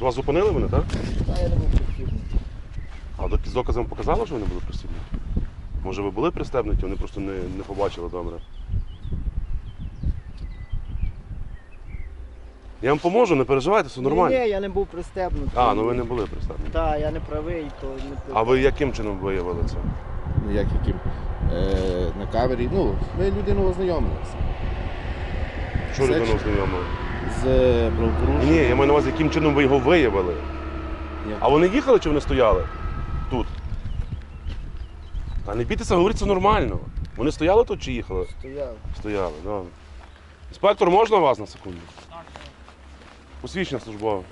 Вас зупинили вони, так? Та я не був пристібнутий. А з доказом показали, що вони були пристібнуті? Може ви були пристебнуті, вони просто не, не побачили добре. Я вам поможу, не переживайте, все нормально. Ні, ні, я не був пристебнутий. А, ну ви не були пристебнуті. Так, я не правий, то не А ви яким чином виявили це? Ну, як яким? Е, на камері. Ну, ми людину ознайомилися Що людину чи- ознайомили? З правопорушенням. Ні, я маю на увазі, яким чином ви його виявили. Ні. А вони їхали чи вони стояли? Тут. Та не бійтеся, говорить, це нормально. Вони стояли тут чи їхали? стояв. Стояли, добре. Інспектор, можна вас на секунду? Посвідчення службове.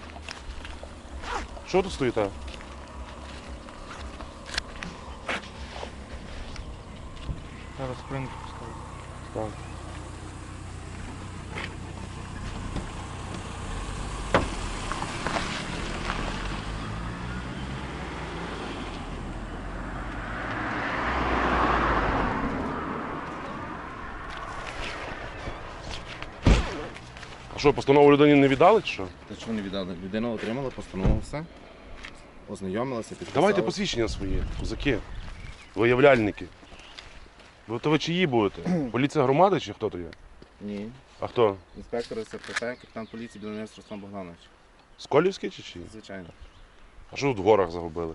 Що тут стоїте? Зараз поставлю. Так. Що, постанову людині не віддали чи що? Та чого не віддали? Людина отримала постанову, все. Ознайомилася, підписала. Давайте посвідчення свої, козаки, виявляльники. Ви то ви чиї будете? Поліція громади чи хто то є? Ні. А хто? Інспектор СПП, капітан поліції Білонець Руслан Богданович. Сколівський чи чиї? Звичайно. А що тут в горах загубили?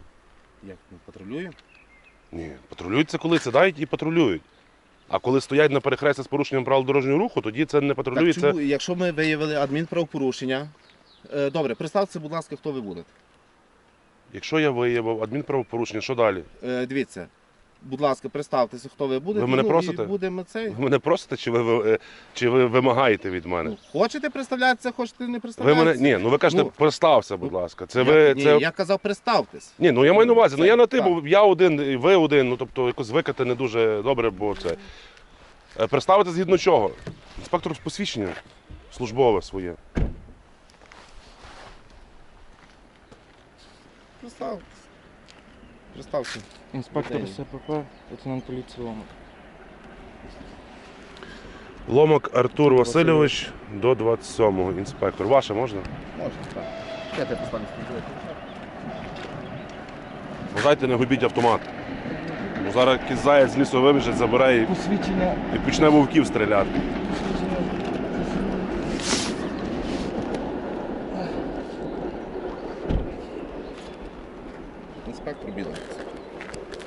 Як ми патрулюємо? Ні, патрулюють це коли сідають і патрулюють. А коли стоять на перехресті з порушенням правил дорожнього руху, тоді це не Так, чому, Це... якщо ми виявили адмінправопорушення, е, добре, представте, будь ласка, хто ви будете. Якщо я виявив адмінправопорушення, що далі? Е, дивіться, будь ласка, представтеся, хто ви будете. Ви мене ну, просите? Будемо цей. Ви мене просите, чи ви, ви- е, чи ви вимагаєте від мене? Ну, хочете представлятися, хочете не ви представлятися. мене. Ні, ну ви кажете, Ну, представся, будь ласка. Це я, ви. ні, Це... я казав, представтесь. Ні, ну я маю на увазі, ну я на ти, бо я один, і ви один, ну тобто якось звикати не дуже добре, бо це. Е, Представити згідно чого? Інспектор посвідчення службове своє. Представтесь. Представся. Інспектор СПП, лейтенант поліції Ломик. Ломак Артур Васильович до 27-го. Інспектор. Ваше можна? Можна, так. Я тебе поставлю. Бажайте, не губіть автомат. Бо зараз якийсь заяць з лісу вибіжить, забирає і- Посвідчення. і почне вовків стріляти. Білий.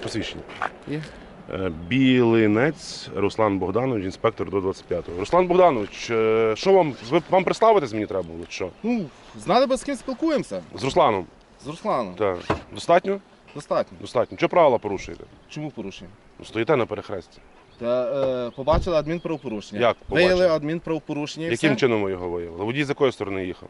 Посвідчення. Є. Е, Білинець Руслан Богданович, інспектор до 25-го. Руслан Богданович, е, що вам, ви, вам представитись мені треба було? чи Що? Ну, знали би, з ким спілкуємося? З Русланом. З Русланом. Так. Достатньо? Достатньо. Достатньо. Що правила порушуєте? Чому порушення? Ну, стоїте на перехресті. Та е, побачили адмінправопорушення. Як побачили? Виявили адмінправопорушення. і Яким все. чином ви його виявили? Водій з якої сторони їхав?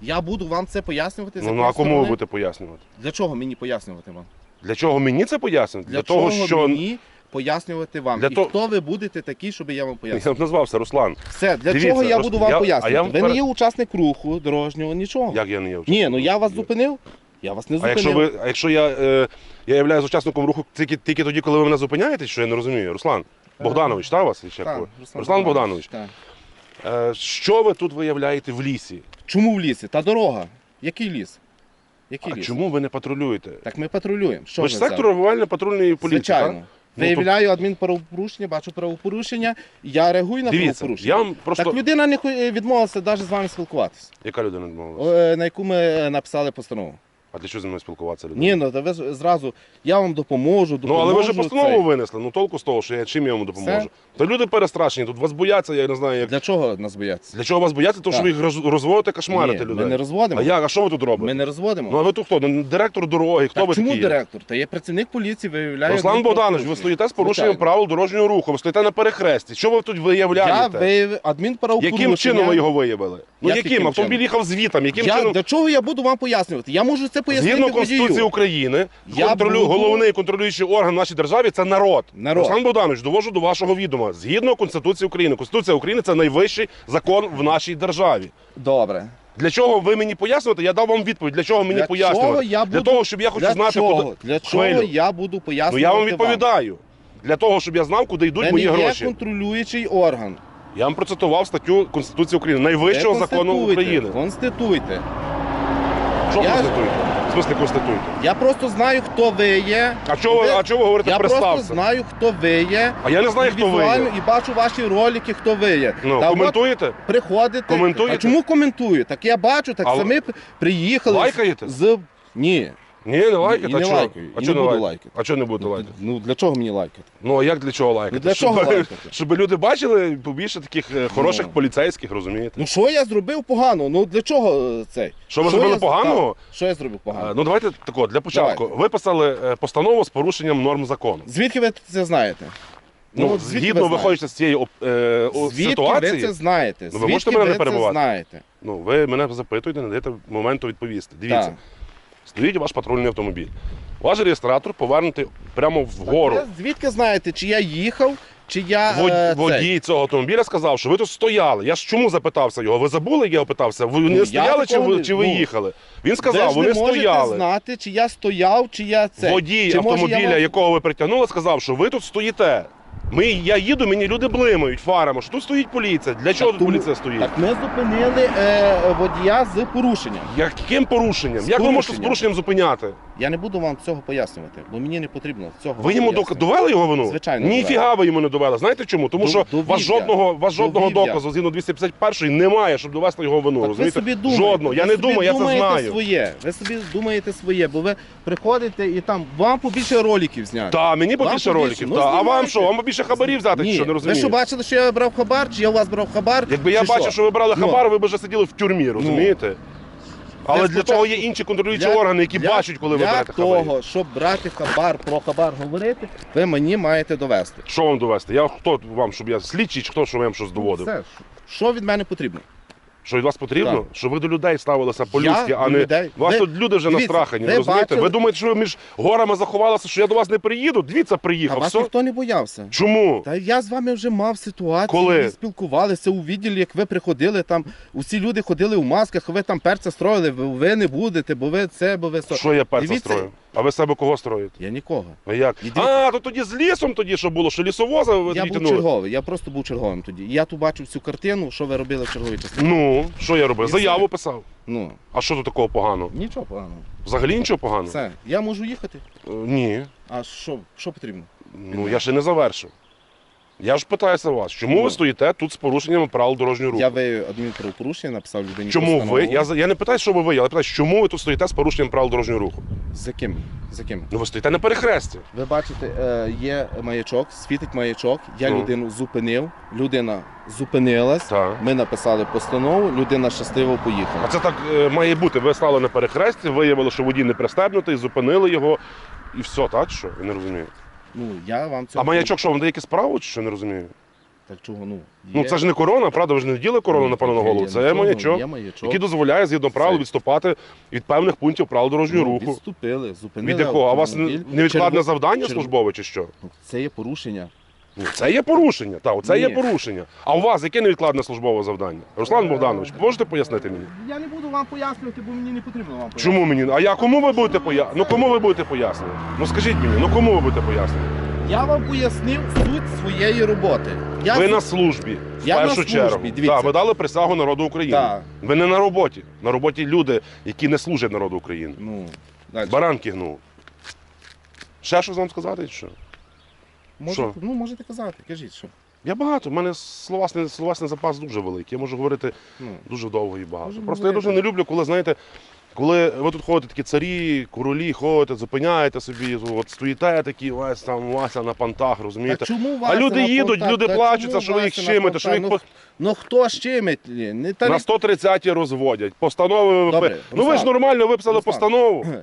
Я буду вам це пояснювати. з Ну, ну якої а кому ви сторони? будете пояснювати? Для чого мені пояснювати вам? Для чого мені це пояснювати? Для, того, чого що мені пояснювати вам? Для І того- хто ви будете такі, щоб я вам я пояснював? назвався Руслан. Все, для Дивіться, чого я Рус- буду вам я- а пояснювати? я Ви перед- не є учасник руху дорожнього, нічого. Як я не є Ні, ну я вас зупинив. Я вас не А зупинив. якщо ви, а якщо я, е, я являюсь учасником руху тільки, тільки тоді, коли ви мене зупиняєте, що я не розумію? Руслан Богданович, так вас ще? Так? Руслан Богданович. Так. Е, що ви тут виявляєте в лісі? Чому в лісі? Та дорога. Який ліс? Який А ліс? чому ви не патрулюєте? Так ми патрулюємо. Що ви ж сектор реагувально-патрульної поліції, Звичайно. Ну, Виявляю адмінправопорушення, бачу правопорушення, я реагую на Дивіться, правопорушення. я вам просто... Так людина не е, відмовилася навіть з вами спілкуватися, Яка людина відмовилася? Е, на яку ми написали постанову. А для чого зі мною спілкуватися людина? Ні, ну то ви ж зразу, я вам допоможу, Ну, допоможу. але ви вже постанову цей. винесли. Ну толку з того, що я чим я вам допоможу. Та люди перестрашені, тут вас бояться, я не знаю, як. Для чого нас бояться? Для чого вас бояться? Тому що ви їх роз- розводите, кошмарите Ні, людей. Ми не розводимо. А як? А що ви тут робите? Ми не розводимо. Ну а ви тут хто? Ну, Директор дороги, хто так ви чому такі? є? директор? Та є працівник поліції, виявляє. Руслан Богданович, ви адмінправопорушення. стоїте з порушенням Звичайно. правил дорожнього руху, ви стоїте на перехресті. Що ви тут Я виявляєте? виявив адмінправопорушення. Яким чином ви його виявили? Ну Як яким? яким Автомобіль чином? їхав звітом. Яким я, чином? Для чого я буду вам пояснювати? Я можу це пояснити Згідно Конституції водію. України, Я контролю... буду- головний контролюючий орган в нашій державі це народ. Народ. Руслан Богданович, довожу до вашого відома. Згідно Конституції України, Конституція України це найвищий закон в нашій державі. Добре. Для чого ви мені пояснюєте? Я дав вам відповідь. Для чого мені Для пояснювати? чого я Для буду- того, щоб я хочу Для знати, чого? куди Для чого Хвилю. я буду пояснювати Ну я вам вам? відповідаю. Для того, щоб я знав, куди йдуть Це мої не є гроші. контролюючий орган. Я вам процитував статтю Конституції України, найвищого закону конституйте, України. Конституйте. Що Я- конституєте? В смислі конституєте? Я просто знаю, хто ви є. А чого ви, Ви- а чого ви говорите Я просто знаю, хто ви є. А я не знаю, хто ви є. і бачу ваші ролики, хто ви є. Ну, Та от коментуєте? приходите. Коментуєте? А чому коментую? Так я бачу, так Але... ви- самі приїхали. Лайкаєте? З... Ні. Ні, не лайкайте. І а не чого? лайкаю, А і чого не буду лайкати? лайкати. А чого не будете лайкати? Ну для чого мені лайкати? Ну а як для чого лайкати? Ну, для чого щоб, лайкати? щоб люди бачили побільше таких е, хороших Ну. поліцейських, розумієте? Ну що я зробив погано? Ну для чого е, цей? Що ви зробили я поганого? так, Що я зробив А, погано? Ну давайте тако, для початку. Давайте. Виписали е, постанову з порушенням норм закону. Звідки ви це знаєте? Ну, от звідки згідно ви знаєте? виходячи з цієї оп- е, о, Звідки ситуації, ви це знаєте? Ну, ви Звідки можете мене не ви це перебивати? знаєте? ну ви мене запитуєте, не даєте моменту відповісти. Дивіться, Так. Стоїть ваш патрульний автомобіль. Ваш реєстратор повернутий прямо вгору. Так ви звідки знаєте, чи я їхав, чи я Вод- е, цей? Водій цього автомобіля сказав, що ви тут стояли. Я ж чому запитався його? Ви забули, як я опитався? Ви Ну, не стояли чи такого ви, не- чи ви ну, їхали? Він сказав, ж вони не можете стояли. знати, чи я стояв, чи я це. Водій чи, автомобіля, я якого ви притягнули, сказав, що ви тут стоїте. Ми, я їду, мені люди блимають фарами, що тут стоїть поліція. Для чого тут тому- поліція стоїть? Так ми зупинили е, водія з порушенням. Яким порушенням? Як ви можете з порушенням зупиняти? Я не буду вам цього пояснювати, бо мені не потрібно цього. Ви йому док- пояснювати. довели його вину? Звичайно, Ніфіга ви йому не довели. Знаєте чому? Тому Дов- що довів вас жодного, вас жодного Довів я. доказу згідно 251 немає, щоб довести його вину. Так ви розумієте? собі думаєте. Жодного. Я ви не собі думаю, я це думаєте знаю. своє. Ви собі думаєте своє, бо ви приходите і там вам побільше роликів зняти. Та, мені Вам побільше побільше. роликів. Ну, та. А вам знімайте. що? Вам побільше хабарів взяти, чи Ні, що не ви розумієте? що бачили, що я брав хабар, чи я у вас брав хабар? Якби я чи бачив, що ви брали Ну. хабар, ви б вже сиділи в тюрмі, розумієте? Але для того є інші контролюючі органи, які для- бачать, коли ви для берете хабарі. того, щоб брати хабар, про хабар говорити, ви мені маєте довести. Що вам довести? Я хто вам, щоб я слідчий, чи хто, що вам щось доводив? Все, що від мене потрібно? Що від вас потрібно? Так. Щоб ви до людей ставилися по-людськи, а не людей. вас Ви- тут люди вже дивіться, настрахані. ви розумієте? бачили- Ви думаєте, що ви між горами заховалися, що я до вас не приїду? Дивіться, А приїхав. вас Все? ніхто не боявся. Чому? Та я з вами вже мав ситуацію, Коли? ми спілкувалися у відділі, як ви приходили там, усі люди ходили у масках, ви там перця строїли, ви, не будете, бо ви це, бо ви. Що я перця Дивіться. строю? А ви себе кого строїте? Я нікого. А як? Іди. А, то тоді з лісом тоді, що було, що лісовоза ви Я був тянули? черговий, я просто був черговим тоді. І я тут бачив цю картину, що ви робили в черговій частині. Ну, що я робив? І Заяву все. писав. Ну, А що тут такого поганого? нічого поганого. Взагалі нічого поганого? Все, я можу їхати. Е, Ні. А що, що потрібно? Ну я ще не завершив. Я ж питаюся вас, чому ви стоїте тут з порушенням правил дорожнього руху? Я ви адмінправопорушення написав людині. Чому ви? постанову. Я, за- я не питаю, що ви ви, я питаю, чому ви тут стоїте з порушенням правил дорожнього руху? За ким? За ким? Ну ви стоїте на перехресті. Ви бачите, е, є маячок, світить маячок. Я Ну. людину зупинив, людина зупинилась. Так. Ми написали постанову, людина щасливо поїхала. А це так е, має бути. Ви стали на перехресті, виявили, що водій не пристебнутий, зупинили його. І все, так що? Я не розумію. Ну я вам цього А маячок що, вам дає якісь право, чи що не розумію? так чого ну Ну це ж не корона, правда? Ви ж не вділи корону, Ні, напевно, на голову. Це є маячок, Є маячок. який дозволяє згідно правил Це- відступати від певних пунктів правил дорожнього Ну, руху. Відступили, зупинили. Від якого? А у вас невідкладне Черво- завдання черво- службове чи що? Ну, Це є порушення. Ну, Це є порушення. Так, це є Ні. порушення. А у вас яке невідкладне службове завдання? Руслан Богданович, можете пояснити мені? Я не буду вам пояснювати, бо мені не потрібно вам пояснювати. Чому мені? А я кому ви будете пояснювати? Ну кому ви будете пояснювати? Ну скажіть мені, ну кому ви будете пояснювати? Я вам пояснив суть своєї роботи. Я Ви на службі. В Я на першу службі, чергу. дивіться. Так, ви дали присягу народу України. Так. Ви не на роботі. На роботі люди, які не служать народу України. Ну, далі. Баранки гнув. Ще щось вам сказати? чи Що? Може, Що? ну, можете казати, кажіть, що. Я багато, у мене словесний, словесний запас дуже великий. Я можу говорити Ну, дуже довго і багато. Можемо Просто я говорити. дуже не люблю, коли, знаєте, коли ви тут ходите такі царі, королі, ходите, зупиняєте собі, от стоїте такі, ось там Вася на пантах, розумієте? Чому А люди їдуть, люди плачуться, що ви їх щемите, що ви понтах? їх Ну, ну хто щемить? Не та на 130-ті розводять. Постанови ви Добре, Ну ви ж Руслан. нормально виписали Руслан. постанову.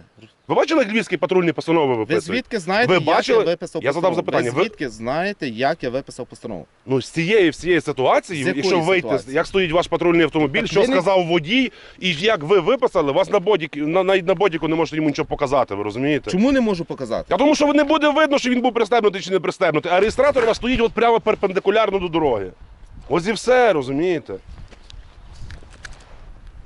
Ви бачили, як львівські патрульні постанови Ви виписують? звідки знаєте, Ви як бачили? я виписав Я задав постанову? запитання. Ви Ви- звідки знаєте, як я виписав постанову? Ну, з цієї всієї ситуації, З якої якщо вийти, ситуації? як стоїть ваш патрульний автомобіль, Так що ви не- сказав водій, і як ви виписали, вас на бодік, на, навіть на бодіку не можете йому нічого показати, ви розумієте? Чому не можу показати? А тому що не буде видно, що він був пристебнутий чи не пристебнутий, а реєстратор у вас стоїть от прямо перпендикулярно до дороги. Ось і все, розумієте?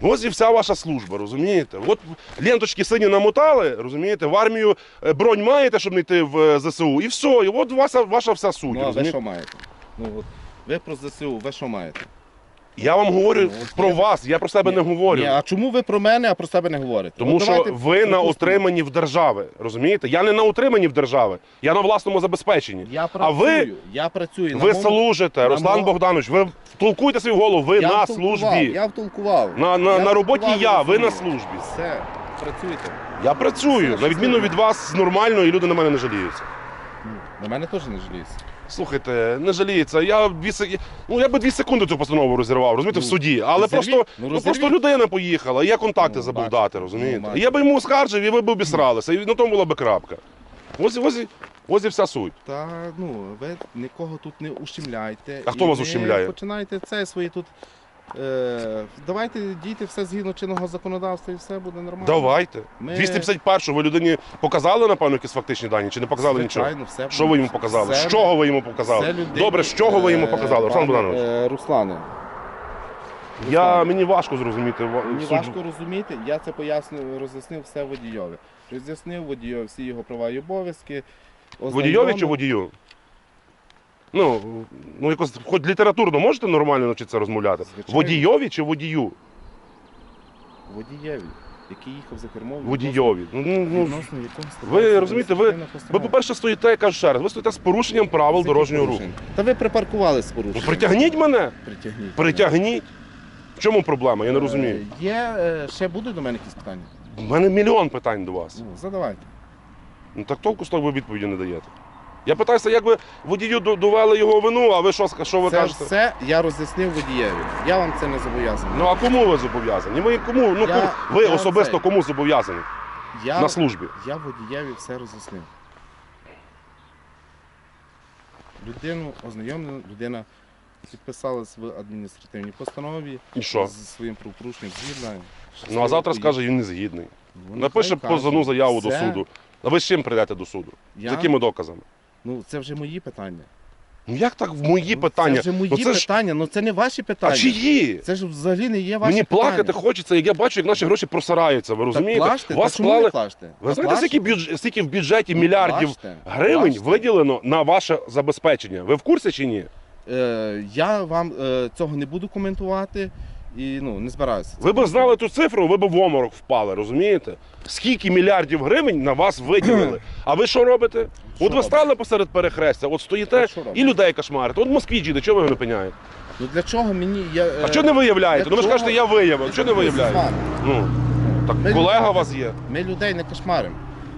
Ось і вся ваша служба, розумієте? От ленточки сині намотали, розумієте, в армію е, бронь маєте, щоб не йти в е, ЗСУ, і все, і от ваша, ваша вся суть. Ну, а ви розумієте? що маєте? Ну, от, ви про ЗСУ, ви що маєте? Я вам говорю Ну, про вас, я про себе не говорю. Ні, а чому ви про мене, а про себе не говорите? Тому От що давайте ви на припустимо. утриманні в держави. Розумієте? Я не на утриманні в держави, я на власному забезпеченні. Я А працюю, ви- я працюю. Ви моєму- служите, на Руслан мого- Богданович, ви втолкуйте свою голову, ви Я на втолкував, службі. Я втолкував. На, на, Я на роботі втолкував, я, ви на службі. Все, працюйте. Я працюю, Все, на відміну від вас нормально, і люди на мене не жаліються. На мене теж не жаліються. Слухайте, не жаліється. Я дві сек- ну, я би дві секунди цю постанову розірвав, розумієте, в Ну, суді. Але просто, Ну, ну, просто людина поїхала, і я контакти Ну, забув бачите. дати, розумієте? Ну, я би йому скаржив, і ви б обісралися, і на тому була би крапка. Ось, ось, ось і вся суть. Та ну ви нікого тут не ущемляйте. А хто і вас ущемляє? Починайте це свої тут. Е, давайте дійте все згідно чинного законодавства і все буде нормально. Давайте. Ми- 251 ви людині показали, напевно, якісь фактичні дані, чи не показали нічого? Все Що ви йому показали? Все З чого ви йому показали? людині- Добре, з чого ви йому Е, показали, Руслан Богданович? е, Руслане, Я, мені важко зрозуміти. Мені суть. важко розуміти, я це пояснив, роз'яснив все водійові. Роз'яснив водійові всі його права і обов'язки. Водійові чи водію? Ну, ну якось хоч літературно можете нормально навчитися розмовляти? Звичайно. Водійові чи водію? Водієві, який їхав за кермом. Водійові. Ну, ну, ну, відносно якого ви розумієте, ви- ви, по-перше, стоїте, я кажу ще раз, ви стоїте з порушенням правил дорожнього руху. Та ви припаркували з Ну, порушенням. притягніть мене, Притягніть. притягніть. В чому проблема? Я не розумію. Е, Є, е, ще будуть до мене якісь питання? У мене мільйон питань до вас. Ну, задавайте. Ну так толку з того ви відповіді не даєте. Я питаюся, як ви водію довели його вину, а ви що, що ви це кажете? все я роз'яснив водієві. Я вам це не зобов'язаний. Ну а кому ви зобов'язані? Ви кому? Ну Я- кому? ви я особисто це- кому зобов'язані я, на службі? я водієві все роз'яснив. Людину ознайомлено, людина підписалась в адміністративній постанові І що? з своїм правопорушенням згідно. Ну а завтра скаже, він не згідний. Ну, Напише позовну заяву до суду. А ви з чим прийдете до суду? Я, З якими доказами? Ну це вже мої питання. Ну як так в мої Ну, питання? Це вже мої ну, це ж... питання, ну це не ваші питання. А чиї? Це ж взагалі не є ваші Мені питання. плакати хочеться, як я бачу, як наші гроші просираються. Ви розумієте? Так плачте, Вас та чому ви плачте? Ви Та знаєте, скільки, бюдж... скільки в бюджеті Ну, мільярдів плачте, гривень плачте. виділено на ваше забезпечення? Ви в курсі чи ні? Е, я вам е, цього не буду коментувати і ну не збираюся. Ви б знали ту цифру, ви б в оморок впали, розумієте? Скільки мільярдів гривень на вас виділили? А ви що робите? Що от ви стали посеред перехрестя, от стоїте А що робите? і людей кошмарите. От Москві їде, чого ви його не пиняєте? Ну для чого мені я. е, А що не виявляєте? для Ну ви ж кажете, я виявив. Що не виявляєте? Ну, так Ми колега у вас є. Ми людей не кошмаримо.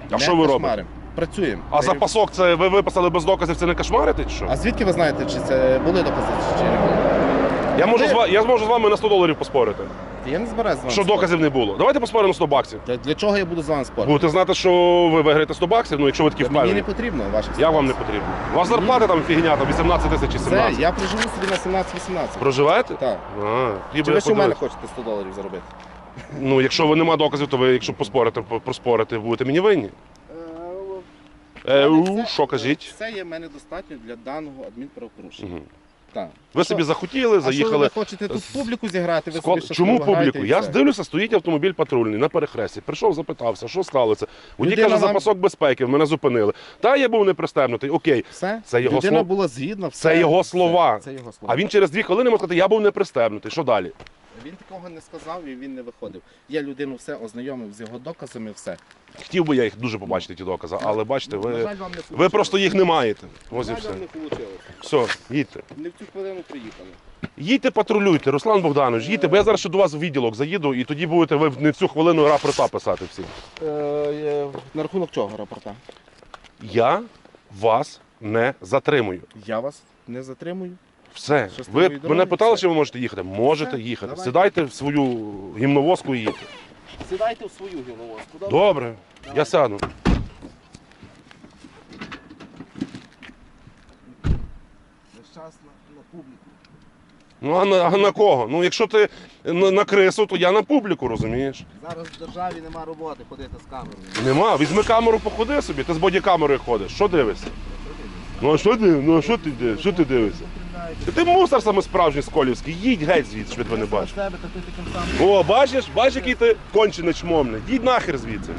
А Не що ви робите? кошмаримо. Працюємо. А за пасок це ви виписали без доказів, це не кошмарите чи що? А звідки ви знаєте, чи це були докази, чи не були? Я можу, з ва- я зможу з вами на 100 доларів поспорити. Я не збираюся з вами. Що доказів не було. Давайте поспоримо на 100 баксів. Для, для чого я буду з вами спорити? Будете знати, що ви виграєте 100 баксів, ну якщо ви такі Мені не впевнені. потрібно ваших Я вам не потрібно. У вас зарплата там фігня, там 18 тисяч чи Все, 17. я проживу собі на 17-18. Проживаєте? Так. А, тоді Чи би ви ще в мене хочете 100 доларів заробити? Ну, якщо ви нема доказів, то ви, якщо поспорите, по- проспорите, будете мені винні. Е, Е, у, це- що кажіть? Це є в мене достатньо для даного адмінправопорушення. Мгм. Так. Ви собі захотіли, А що заїхали. ви хочете тут публіку зіграти? Ви Скол- собі Чому публіку? Я дивлюся, стоїть автомобіль патрульний на перехресті. Прийшов, запитався, що сталося. Водій Людина каже, вам- запасок безпеки, мене зупинили. Та я був непристебнутий, окей. Все? Це його Людина слов- була згідна, все. Це його слова. Це його слова. А він через дві хвилини може сказати, я був непристебнутий. Що далі? Він такого не сказав і він не виходив. Я людину все ознайомив з його доказами, все. Хотів би я їх дуже побачити, ті докази, але бачите, На ви, жаль, вам не ви просто їх не маєте. Ось і На все. вам не вийшло. Все, їдьте. Не в цю хвилину приїхали. Їдьте патрулюйте, Руслан Богданович, їдьте, бо я зараз ще до вас в відділок заїду, і тоді будете ви не в цю хвилину рапорта писати всі. Е, на рахунок чого рапорта? Я вас не затримую. Я вас не затримую. Все. Ви мене питали, все. чи ви можете їхати? Можете їхати. давайте. Сідайте в свою гімновозку і їдьте. Сідайте в свою гіловозку. Добре, я сяду. Час на, на публіку. Ну а на, а на кого? Ну якщо ти на, на крису, то я на публіку, розумієш? Зараз в державі нема роботи ходити з камерою. Нема. Візьми камеру, походи собі, ти з бодікамерою ходиш. Що дивишся? Ну а що ти? Ну а що ти дивишся? Що ти дивишся? Ти, ти мусор саме справжній сколівський, їдь геть звідси, що тебе не бачиш. З тебе, таким самим. О, бачиш, бачиш, який ти кончений чмомний. Їдь нахер звідси.